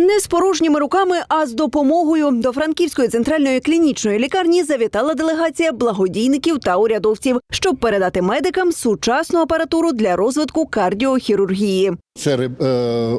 Не з порожніми руками, а з допомогою до Франківської центральної клінічної лікарні завітала делегація благодійників та урядовців, щоб передати медикам сучасну апаратуру для розвитку кардіохірургії. Це е,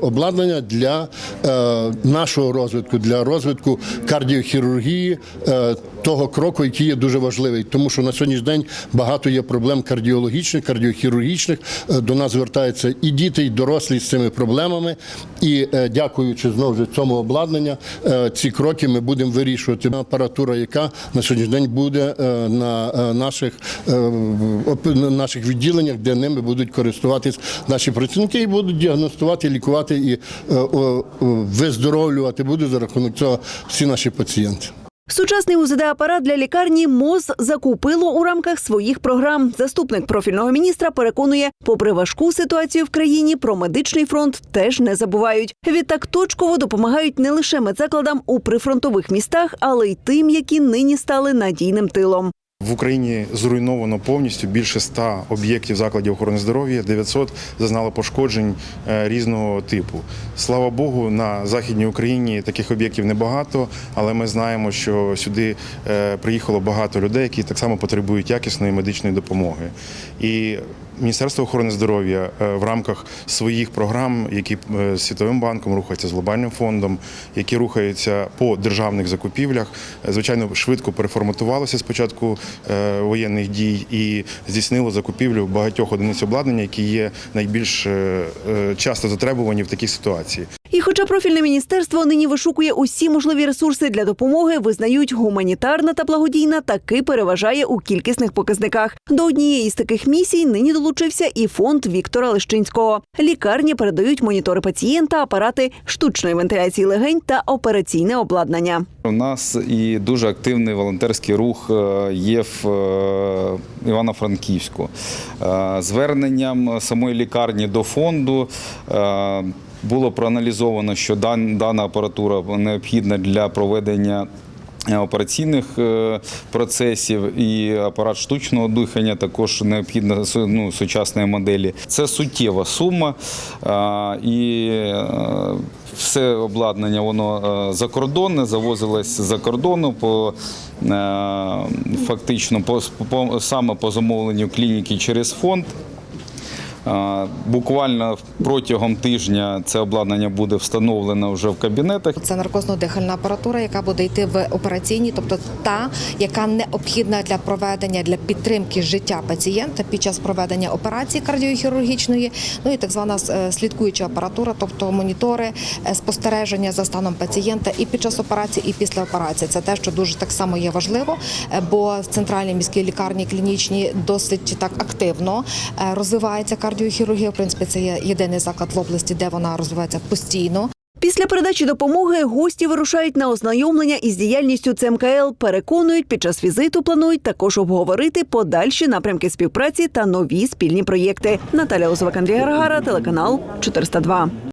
обладнання для е, нашого розвитку, для розвитку кардіохірургії, е, того кроку, який є дуже важливий, тому що на сьогоднішній день багато є проблем кардіологічних, кардіохірургічних. Е, До нас звертаються і діти, і дорослі з цими проблемами. І е, дякуючи знову ж цьому обладнання, е, ці кроки ми будемо вирішувати. Апаратура, яка на сьогоднішній день буде е, на е, наших, наших відділеннях, де ними будуть користуватись наші працівники і будуть діагностувати, лікувати і виздоровлювати будуть за рахунок цього всі наші пацієнти. Сучасний УЗД-апарат для лікарні МОЗ закупило у рамках своїх програм. Заступник профільного міністра переконує, попри важку ситуацію в країні, про медичний фронт теж не забувають. Відтак точково допомагають не лише медзакладам у прифронтових містах, але й тим, які нині стали надійним тилом. В Україні зруйновано повністю більше 100 об'єктів закладів охорони здоров'я, 900 зазнало пошкоджень е, різного типу. Слава Богу, на західній Україні таких об'єктів небагато, але ми знаємо, що сюди е, приїхало багато людей, які так само потребують якісної медичної допомоги. І Міністерство охорони здоров'я е, в рамках своїх програм, які е, з Світовим банком рухаються з глобальним фондом, які рухаються по державних закупівлях, е, звичайно, швидко переформатувалося спочатку початку воєнних дій і здійснило закупівлю багатьох одиниць обладнання, які є найбільш часто затребувані в такій ситуації. І хоча профільне міністерство нині вишукує усі можливі ресурси для допомоги, визнають гуманітарна та благодійна таки переважає у кількісних показниках. До однієї з таких місій нині долучився і фонд Віктора Лещинського. Лікарні передають монітори пацієнта, апарати штучної вентиляції легень та операційне обладнання. У нас і дуже активний волонтерський рух е, є в е, Івано-Франківську. Е, Зверненням самої лікарні до фонду було проаналізовано, що дана апаратура необхідна для проведення. е, Операційних е, процесів і апарат штучного дихання також необхідна ну, сучасної моделі. Це суттєва сума, і е, все обладнання воно закордонне, завозилось за кордону по фактично по саме по замовленню клініки через фонд. Буквально протягом тижня це обладнання буде встановлено вже в кабінетах. Це наркозно-дихальна апаратура, яка буде йти в операційній, тобто та, яка необхідна для проведення для підтримки життя пацієнта під час проведення операції кардіохірургічної. Ну і так звана е, слідкуюча апаратура, тобто монітори, е, спостереження за станом пацієнта і під час операції, і після операції. Це те, що дуже так само є важливо, е, бо в центральній міській лікарні клінічній досить так активно розвивається кардіохірургія. В принципі, це є єдиний заклад в області, де вона розвивається постійно. Після передачі допомоги гості вирушають на ознайомлення із діяльністю ЦМКЛ. Переконують, під час візиту планують також обговорити подальші напрямки співпраці та нові спільні проєкти. Наталя Озовак, Андрій Гаргара, телеканал 402.